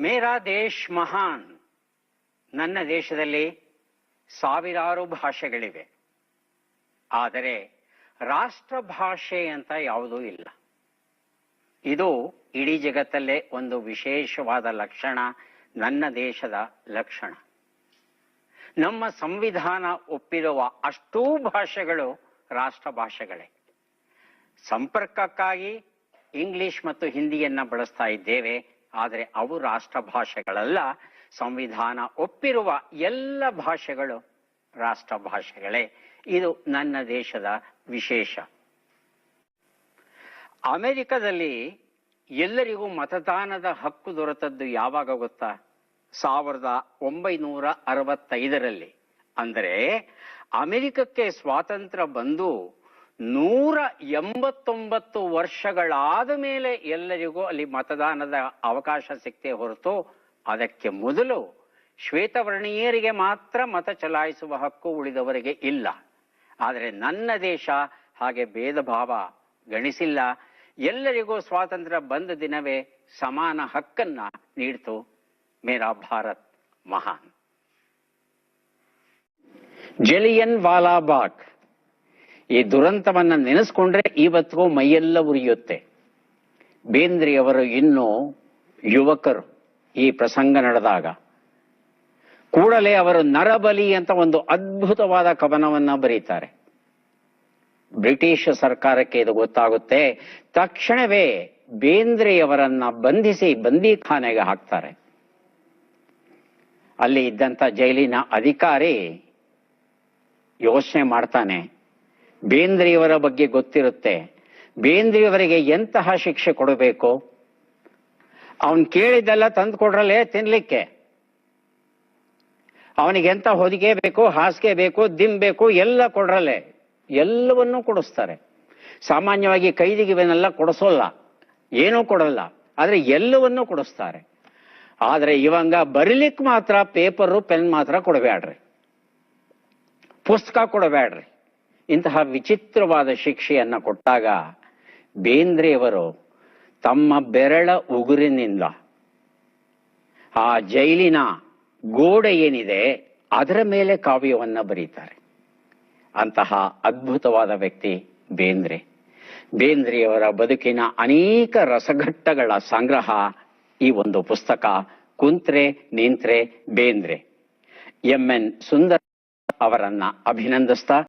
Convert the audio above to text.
ಮೇರಾ ದೇಶ್ ಮಹಾನ್. ನನ್ನ ದೇಶದಲ್ಲಿ ಸಾವಿರಾರು ಭಾಷೆಗಳಿವೆ. ಆದರೆ ರಾಷ್ಟ್ರ ಭಾಷೆ ಅಂತ ಯಾವುದೂ ಇಲ್ಲ. ಇದು ಇಡೀ ಜಗತ್ತಲ್ಲೇ ಒಂದು ವಿಶೇಷವಾದ ಲಕ್ಷಣ, ನನ್ನ ದೇಶದ ಲಕ್ಷಣ. ನಮ್ಮ ಸಂವಿಧಾನ ಒಪ್ಪಿರುವ ಅಷ್ಟೂ ಭಾಷೆಗಳು ರಾಷ್ಟ್ರ ಭಾಷೆಗಳೇ. ಸಂಪರ್ಕಕ್ಕಾಗಿ ಇಂಗ್ಲಿಷ್ ಮತ್ತು ಹಿಂದಿಯನ್ನ ಬಳಸ್ತಾ ಇದ್ದೇವೆ. ಆದರೆ ಅವು ರಾಷ್ಟ್ರ ಭಾಷೆಗಳಲ್ಲ ಸಂವಿಧಾನ ಒಪ್ಪಿರುವ ಎಲ್ಲ ಭಾಷೆಗಳು ರಾಷ್ಟ್ರ ಭಾಷೆಗಳೇ ಇದು ನನ್ನ ದೇಶದ ವಿಶೇಷ. ಅಮೆರಿಕದಲ್ಲಿ ಎಲ್ಲರಿಗೂ ಮತದಾನದ ಹಕ್ಕು ದೊರೆತದ್ದು ಯಾವಾಗ ಗೊತ್ತಾ? ಸಾವಿರದ ಒಂಬೈನೂರ ಅರವತ್ತೈದರಲ್ಲಿ. ಅಂದರೆ ಅಮೆರಿಕಕ್ಕೆ ಸ್ವಾತಂತ್ರ್ಯ ಬಂದು ನೂರ ಎಂಬತ್ತೊಂಬತ್ತು ವರ್ಷಗಳಾದ ಮೇಲೆ ಎಲ್ಲರಿಗೂ ಅಲ್ಲಿ ಮತದಾನದ ಅವಕಾಶ ಸಿಕ್ತೇ ಹೊರತು ಅದಕ್ಕೆ ಮೊದಲು ಶ್ವೇತವರ್ಣೀಯರಿಗೆ ಮಾತ್ರ ಮತ ಚಲಾಯಿಸುವ ಹಕ್ಕು ಉಳಿದವರಿಗೆ ಇಲ್ಲ. ಆದರೆ ನನ್ನ ದೇಶ ಹಾಗೆ ಭೇದ ಭಾವ ಗಣಿಸಿಲ್ಲ ಎಲ್ಲರಿಗೂ ಸ್ವಾತಂತ್ರ್ಯ ಬಂದ ದಿನವೇ ಸಮಾನ ಹಕ್ಕನ್ನ ನೀಡ್ತು ಮೇರಾ ಭಾರತ್ ಮಹಾನ್. ಜಲಿಯನ್ ವಾಲಾಬಾಗ್ ಈ ದುರಂತವನ್ನ ನೆನೆಸ್ಕೊಂಡ್ರೆ ಇವತ್ತಿಗೂ ಮೈಯೆಲ್ಲ ಉರಿಯುತ್ತೆ. ಬೇಂದ್ರಿಯವರು ಇನ್ನೂ ಯುವಕರು ಈ ಪ್ರಸಂಗ ನಡೆದಾಗ. ಕೂಡಲೇ ಅವರು ನರಬಲಿ ಅಂತ ಒಂದು ಅದ್ಭುತವಾದ ಕವನವನ್ನ ಬರೀತಾರೆ. ಬ್ರಿಟಿಷ್ ಸರ್ಕಾರಕ್ಕೆ ಇದು ಗೊತ್ತಾಗುತ್ತೆ. ತಕ್ಷಣವೇ ಬೇಂದ್ರೆಯವರನ್ನ ಬಂಧಿಸಿ ಬಂದಿಖಾನೆಗೆ ಹಾಕ್ತಾರೆ. ಅಲ್ಲಿ ಇದ್ದಂತ ಜೈಲಿನ ಅಧಿಕಾರಿ ಯೋಚನೆ ಮಾಡ್ತಾನೆ. ಬೇಂದ್ರೆಯವರ ಬಗ್ಗೆ ಗೊತ್ತಿರುತ್ತೆ. ಬೇಂದ್ರಿಯವರಿಗೆ ಎಂತಹ ಶಿಕ್ಷೆ ಕೊಡಬೇಕು? ಅವನು ಕೇಳಿದ್ದೆಲ್ಲ ತಂದು ಕೊಡ್ರಲ್ಲೇ ತಿನ್ಲಿಕ್ಕೆ. ಅವನಿಗೆ ಎಂತ ಹೊದಿಗೆ ಬೇಕು, ಹಾಸಿಗೆ ಬೇಕು ದಿಮ್ ಬೇಕು ಎಲ್ಲ ಕೊಡ್ರಲ್ಲೇ. ಎಲ್ಲವನ್ನೂ ಕೊಡಿಸ್ತಾರೆ. ಸಾಮಾನ್ಯವಾಗಿ ಕೈದಿಗೆ ಇವನ್ನೆಲ್ಲ ಕೊಡಿಸೋಲ್ಲ. ಏನೂ ಕೊಡಲ್ಲ. ಆದರೆ ಎಲ್ಲವನ್ನೂ ಕೊಡಿಸ್ತಾರೆ. ಆದರೆ ಇವಂಗ ಬರಿಲಿಕ್ಕೆ ಮಾತ್ರ ಪೇಪರು, ಪೆನ್ ಮಾತ್ರ ಕೊಡಬೇಡ್ರಿ ಪುಸ್ತಕ ಕೊಡಬೇಡ್ರಿ ಇಂತಹ ವಿಚಿತ್ರವಾದ ಶಿಕ್ಷೆಯನ್ನು ಕೊಟ್ಟಾಗ ಬೇಂದ್ರೆಯವರು ತಮ್ಮ ಬೆರಳ ಉಗುರಿನಿಂದ ಆ ಜೈಲಿನ ಗೋಡೆ ಏನಿದೆ ಅದರ ಮೇಲೆ ಕಾವ್ಯವನ್ನು ಬರೀತಾರೆ. ಅಂತಹ ಅದ್ಭುತವಾದ ವ್ಯಕ್ತಿ ಬೇಂದ್ರೆ. ಬೇಂದ್ರೆಯವರ ಬದುಕಿನ ಅನೇಕ ರಸಘಟ್ಟಗಳ ಸಂಗ್ರಹ ಈ ಒಂದು ಪುಸ್ತಕ ಕುಂತ್ರೆ ನಿಂತ್ರೆ ಬೇಂದ್ರೆ. ಎಂ ಎನ್ ಸುಂದರ್ ಅವರನ್ನ ಅಭಿನಂದಿಸ್ತಾ